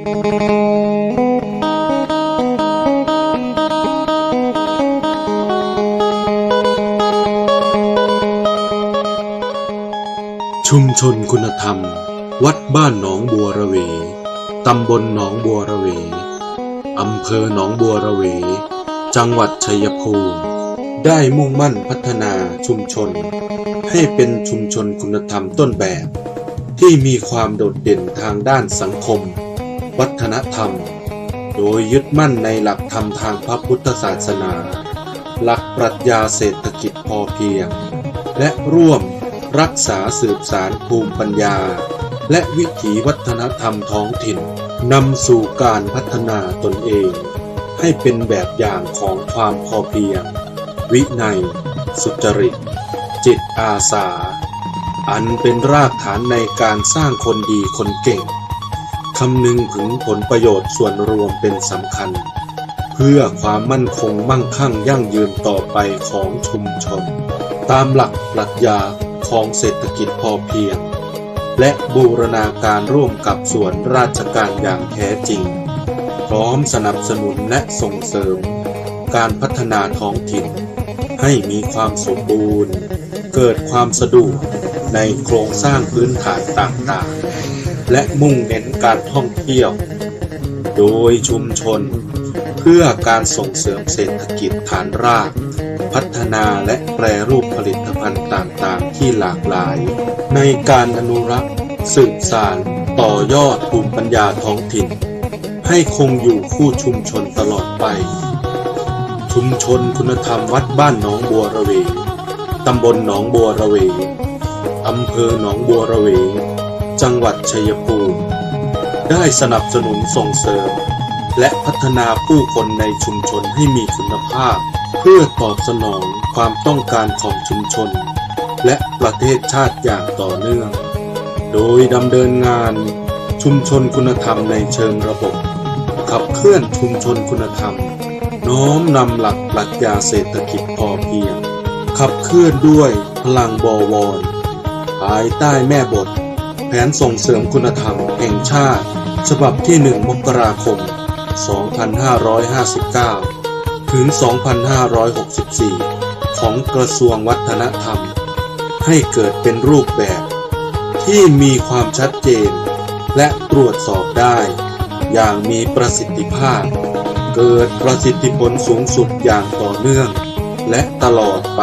ชุมชนคุณธรรม วัดบ้านหนองบัวระเว ตำบลหนองบัวระเว อำเภอหนองบัวระเว จังหวัดชัยภูมิ ได้มุ่งมั่นพัฒนาชุมชน ให้เป็นชุมชนคุณธรรมต้นแบบ ที่มีความโดดเด่นทางด้านสังคม วัฒนธรรม โดยยึดมั่นในหลักธรรมทางพระพุทธศาสนา หลักปรัชญาเศรษฐกิจพอเพียง และร่วมรักษาสืบสารภูมิปัญญา และวิถีวัฒนธรรมท้องถิ่นนำสู่การพัฒนาตนเอง ให้เป็นแบบอย่างของความพอเพียง วินัย สุจริต จิตอาสา อันเป็นรากฐานในการสร้างคนดีคนเก่ง คำนึงถึงผลประโยชน์ส่วนรวมเป็นสำคัญ เพื่อความมั่นคงมั่งคั่งยั่งยืนต่อไปของชุมชน ตามหลักปรัชญาของเศรษฐกิจพอเพียง และบูรณาการร่วมกับส่วนราชการอย่างแท้จริง พร้อมสนับสนุนและส่งเสริม การพัฒนาท้องถิ่น ให้มีความสมบูรณ์ เกิดความสะดวกในโครงสร้างพื้นฐานต่างๆ และมุ่งเน้นการท่องเที่ยว โดยชุมชน เพื่อการส่งเสริมเศรษฐกิจฐานราก พัฒนาและแปรรูปผลิตภัณฑ์ต่างๆ ที่หลากหลาย ในการอนุรักษ์สืบสานต่อยอดภูมิปัญญาท้องถิ่น ให้คงอยู่คู่ชุมชนตลอดไป ชุมชนคุณธรรมวัดบ้านหนองบัวระเว ตำบลหนองบัวระเว อำเภอหนองบัวระเว จังหวัดชัยภูมิ ได้สนับสนุนส่งเสริม และพัฒนาผู้คนในชุมชนให้มีคุณภาพ เพื่อตอบสนองความต้องการของชุมชน และประเทศชาติอย่างต่อเนื่อง โดยดำเนินงานชุมชนคุณธรรมในเชิงระบบ ขับเคลื่อนชุมชนคุณธรรม น้อมนำหลักปรัชญาเศรษฐกิจพอเพียง ขับเคลื่อนด้วยพลังบวรภายใต้แม่บท ผนส่งเสริมคุณธรรมแห่งชาติ ฉบับที่ 1 มกราคม 2559 ถึง 2564 ของกระทรวงวัฒนธรรม ให้เกิดเป็นรูปแบบ ที่มีความชัดเจน และตรวจสอบได้ อย่างมีประสิทธิภาพ เกิดประสิทธิผลสูงสุดอย่างต่อเนื่อง และตลอดไป